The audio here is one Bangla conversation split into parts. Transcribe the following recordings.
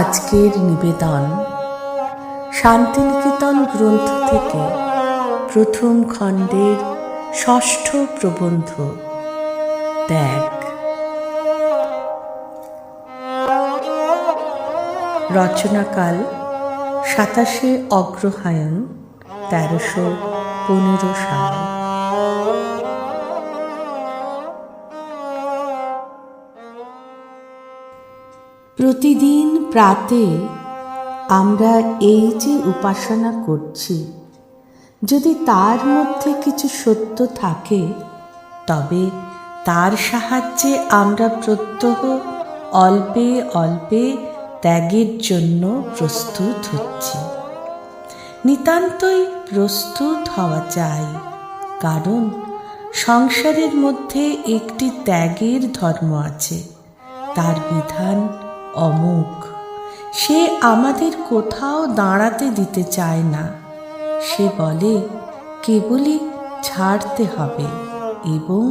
আজকের নিবেদন শান্তিনিকেতন গ্রন্থ থেকে প্রথম খণ্ডের ষষ্ঠ প্রবন্ধ ত্যাগ। রচনাকাল সাতাশে অগ্রহায়ণ তেরোশো পনেরো সাল। প্রতিদিন প্রাতে আমরা এই যে উপাসনা করছি, যদি তার মধ্যে কিছু সত্য থাকে, তবে তার সাহায্যে আমরা প্রত্যহ অল্পে অল্পে ত্যাগের জন্য প্রস্তুত হচ্ছি। নিতান্তই প্রস্তুত হওয়া চাই কারণ সংসারের মধ্যে একটি ত্যাগের ধর্ম আছে, তার বিধান অমুক। সে আমাদের কোথাও দাঁড়াতে দিতে চায় না। সে বলে, কেবলই ছাড়তে হবে এবং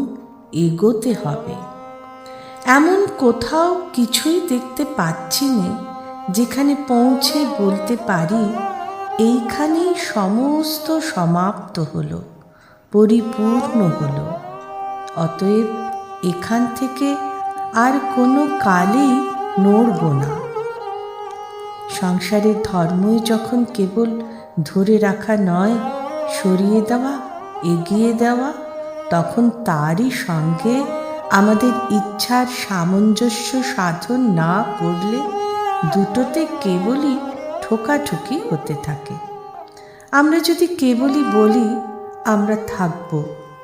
এগোতে হবে। এমন কোথাও কিছুই দেখতে পাচ্ছি না, যেখানে পৌঁছে বলতে পারি, এইখানেই সমস্ত সমাপ্ত হলো, পরিপূর্ণ হলো। অতএব এখান থেকে আর কোনো কালেই নড়ব না। সংসারের ধর্মই যখন কেবল ধরে রাখা নয়, সরিয়ে দেওয়া, এগিয়ে দেওয়া, তখন তারই সঙ্গে আমাদের ইচ্ছার সামঞ্জস্য সাধন না করলে দুটোতে কেবলই ঠোকাঠুকি হতে থাকে। আমরা যদি কেবলই বলি, আমরা থাকব,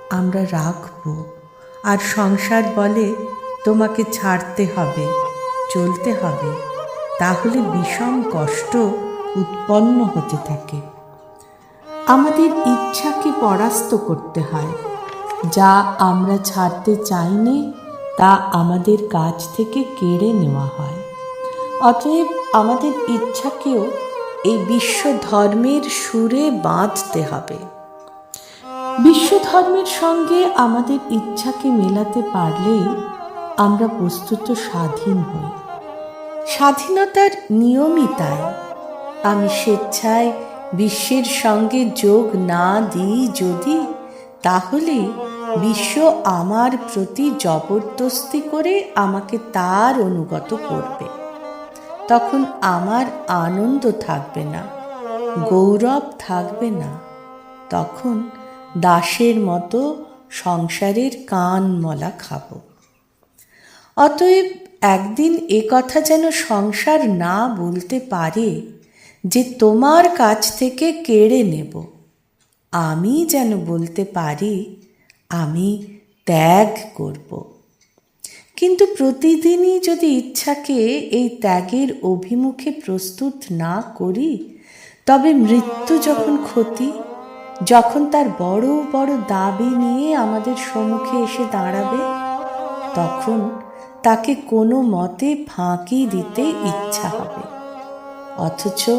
আমরা রাখব, আর সংসার বলে তোমাকে ছাড়তে হবে। চলতে হবে, তাহলে বিষম কষ্ট উৎপন্ন হতে থাকে। আমাদের ইচ্ছাকে পরাস্ত করতে হয়। যা আমরা ছাড়তে চাইনি, তা আমাদের কাছ থেকে কেড়ে নেওয়া হয়। অতএব আমাদের ইচ্ছাকেও এই বিশ্ব ধর্মের সুরে বাঁধতে হবে। বিশ্ব ধর্মের সঙ্গে আমাদের ইচ্ছাকে মেলাতে পারলেই আমরা বস্তুত স্বাধীন হই। স্বাধীনতার নিয়মই তাই আমি স্বেচ্ছায় বিশ্বের সঙ্গে যোগ না দিই যদি, তাহলে বিশ্ব আমার প্রতি জবরদস্তি করে আমাকে তার অনুগত করবে। তখন আমার আনন্দ থাকবে না, গৌরব থাকবে না। তখন দাসের মতো সংসারের কান মলা খাব। অতএব একদিন এ কথা যেন সংসার না বলতে পারে, যে তোমার কাছ থেকে কেড়ে নেব। আমি যেন বলতে পারি, আমি ত্যাগ করব। কিন্তু প্রতিদিনই যদি ইচ্ছাকে এই ত্যাগের অভিমুখে প্রস্তুত না করি, তবে মৃত্যু যখন ক্ষতি, যখন তার বড় বড় দাবি নিয়ে আমাদের সম্মুখে এসে দাঁড়াবে, তখন তাকে কোনো মতে ফাঁকি দিতে ইচ্ছা হবে। অথচ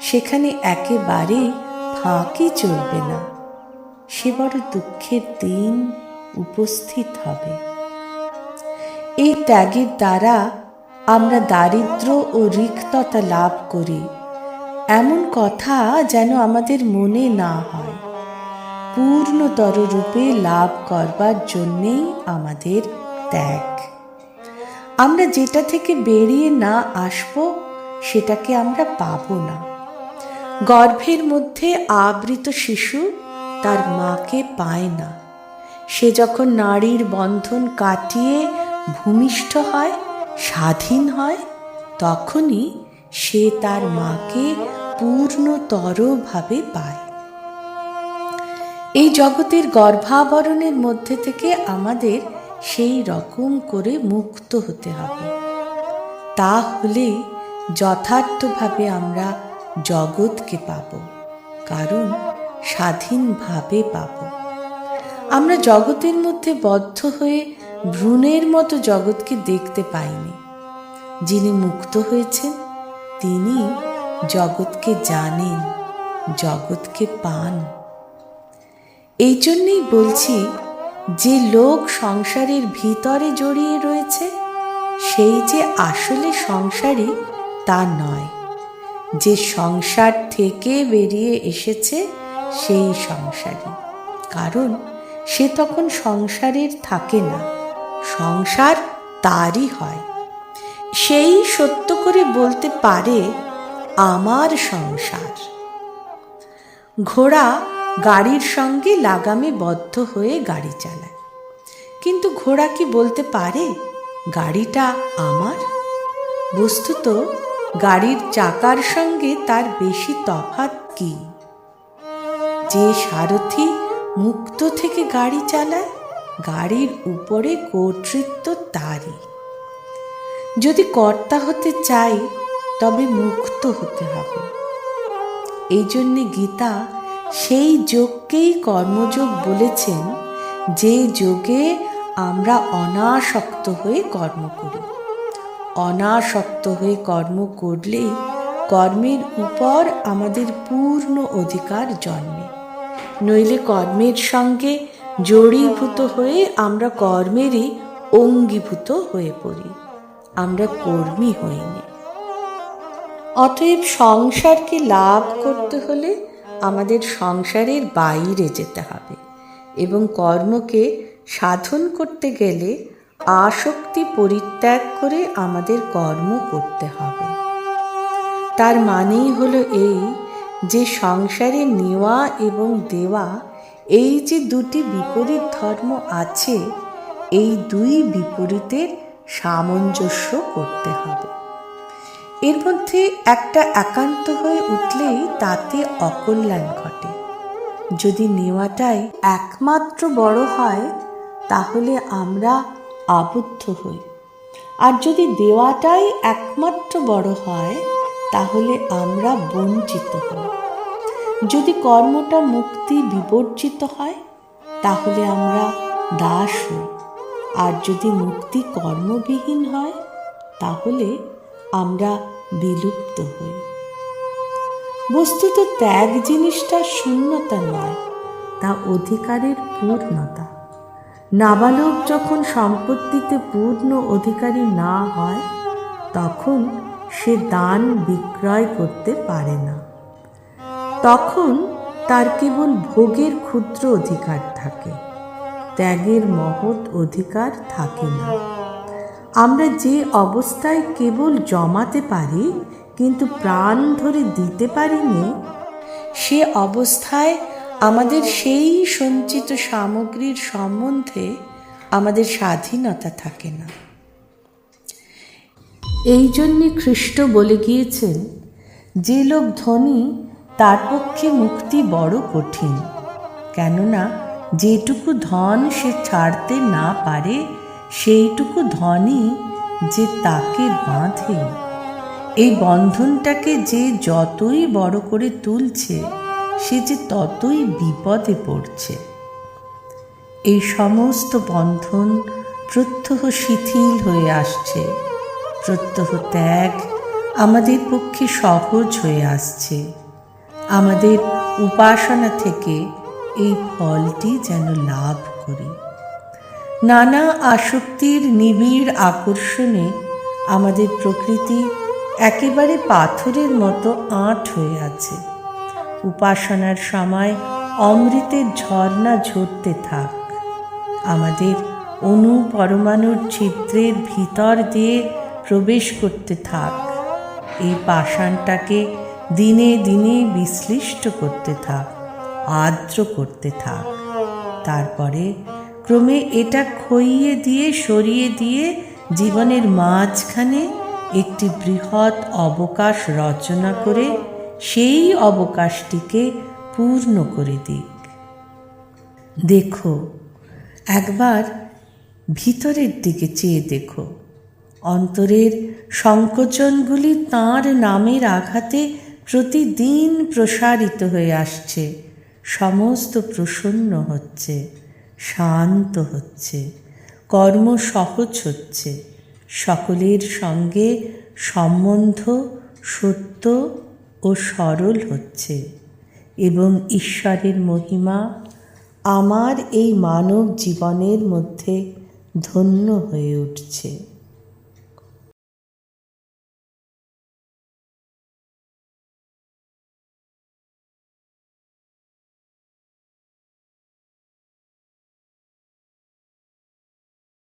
সেখানে একেবারেই ফাঁকি চলবে না। সে বড় দুঃখের দিন উপস্থিত হবে। এই ত্যাগের দ্বারা আমরা দারিদ্র ও রিক্ততা লাভ করি। এমন কথা যেন আমাদের মনে না হয়। পূর্ণতর রূপে লাভ করবার জন্যেই আমাদের ত্যাগ। আমরা যেটা থেকে বেরিয়ে না আসব, সেটাকে আমরা পাবো না। গর্ভের মধ্যে আবৃত শিশু তার মাকে পায় না। সে যখন নারীর বন্ধন কাটিয়ে ভূমিষ্ঠ হয়, স্বাধীন হয়, তখনই সে তার মাকে পূর্ণতরভাবে পায়। এই জগতের গর্ভাবরণের মধ্যে থেকে আমাদের সেই রকম করে মুক্ত হতে হবে। তাহলে যথার্থভাবে আমরা জগৎকে পাব, কারণ স্বাধীনভাবে পাব। আমরা জগতের মধ্যে বদ্ধ হয়ে ভ্রূণের মতো জগৎকে দেখতে পাইনি। যিনি মুক্ত হয়েছেন, তিনি জগৎকে জানেন, জগৎকে পান। এই জন্যেই বলছি যে লোক সংসারের ভিতরে জড়িয়ে রয়েছে, সেই যে আসলে সংসারী, তা নয়। যে সংসার থেকে বেরিয়ে এসেছে, সেই সংসারী। কারণ সে তখন সংসারের থাকে না, সংসার তারই হয়। সেই সত্য করে বলতে পারে, আমার সংসার। ঘোড়া গাড়ির সঙ্গে লাগামে বদ্ধ হয়ে গাড়ি চালায়। কিন্তু ঘোড়া কি বলতে পারে, গাড়িটা আমার? বস্তুত, গাড়ির চাকার সঙ্গে তার বেশি তফাৎ কি? যে সারথি মুক্ত থেকে গাড়ি চালায়, গাড়ির উপরে কর্তৃত্ব তারই। যদি কর্তা হতে চাই, তবে মুক্ত হতে হবে। এই জন্যে গীতা সেই যোগকেই কর্মযোগ বলেছেন, যে যোগে আমরা অনাসক্ত হয়ে কর্ম করি। অনাসক্ত হয়ে কর্ম করলেই কর্মের উপর আমাদের পূর্ণ অধিকার জন্মে। নইলে কর্মের সঙ্গে জড়ীভূত হয়ে আমরা কর্মেরই অঙ্গীভূত হয়ে পড়ি। আমরা কর্মী হইনি। অতএব সংসারকে লাভ করতে হলে আমাদের সংসারের বাইরে যেতে হবে এবং কর্মকে সাধন করতে গেলে আসক্তি পরিত্যাগ করে আমাদের কর্ম করতে হবে। তার মানেই হলো এই যে সংসারে নেওয়া এবং দেওয়া এই যে দুটি বিপরীত ধর্ম আছে, এই দুই বিপরীতের সামঞ্জস্য করতে হবে। এর মধ্যে একটা একান্ত হয়ে উঠলেই তাতে অকল্যাণ ঘটে। যদি নেওয়াটাই একমাত্র বড় হয়, তাহলে আমরা আবদ্ধ হই। আর যদি দেওয়াটাই একমাত্র বড় হয়, তাহলে আমরা বঞ্চিত হই। যদি কর্মটা মুক্তি বিবর্জিত হয়, তাহলে আমরা দাস হই। আর যদি মুক্তি কর্মবিহীন হয়, তাহলে আমরা বিলুপ্ত হই। বস্তুত ত্যাগ জিনিসটা শূন্যতা নয়, তা অধিকারের পূর্ণতা। নাবালক যখন সম্পত্তিতে পূর্ণ অধিকারী না হয়, তখন সে দান বিক্রয় করতে পারে না। তখন তার কেবল ভোগের ক্ষুদ্র অধিকার থাকে, ত্যাগের মহৎ অধিকার থাকে না। আমরা যে অবস্থায় কেবল জমাতে পারি, কিন্তু প্রাণ ধরে দিতে পারিনি, সে অবস্থায় আমাদের সেই সঞ্চিত সামগ্রীর সম্বন্ধে আমাদের স্বাধীনতা থাকে না। এই জন্যে খ্রিস্ট বলে গিয়েছেন, যে লোক ধনী, তার পক্ষে মুক্তি বড় কঠিন। কেননা, যেটুকু ধন সে ছাড়তে না পারে সেইটুকু ধনই যে তাকে বাঁধে। এই বন্ধনটাকে যে যতই বড় করে তুলছে, সে যে ততই বিপদে পড়ছে। এই সমস্ত বন্ধন প্রত্যহ শিথিল হয়ে আসছে। প্রত্যহ ত্যাগ আমাদের পক্ষে সহজ হয়ে আসছে। আমাদের উপাসনা থেকে এই ফলটি যেন লাভ করি। নানা আসক্তির নিবিড় আকর্ষণে আমাদের প্রকৃতি একেবারে পাথরের মতো আঁট হয়ে আছে। উপাসনার সময় অমৃতের ঝর্ণা ঝরতে থাক। আমাদের অনু পরমাণুর ছিদ্রের ভিতর দিয়ে প্রবেশ করতে থাক। এই পাষাণটাকে দিনে দিনে বিশ্লিষ্ট করতে থাক, আর্দ্র করতে থাক। তারপরে ক্রমে এটা খইয়ে দিয়ে, সরিয়ে দিয়ে জীবনের মাঝখানে একটি বৃহৎ অবকাশ রচনা করে সেই অবকাশটিকে পূর্ণ করে দিক। দেখো, একবার ভিতরের দিকে চেয়ে দেখো। অন্তরের সংকোচনগুলি তাঁর নামের আঘাতে প্রতিদিন প্রসারিত হয়ে আসছে, সমস্ত প্রসন্ন হচ্ছে। শান্ত হচ্ছে, কর্ম সহজ হচ্ছে, সকলের সঙ্গে সম্বন্ধ সত্য ও সরল হচ্ছে এবং ঈশ্বরের মহিমা আমার এই মানব জীবনের মধ্যে ধন্য হয়ে উঠছে।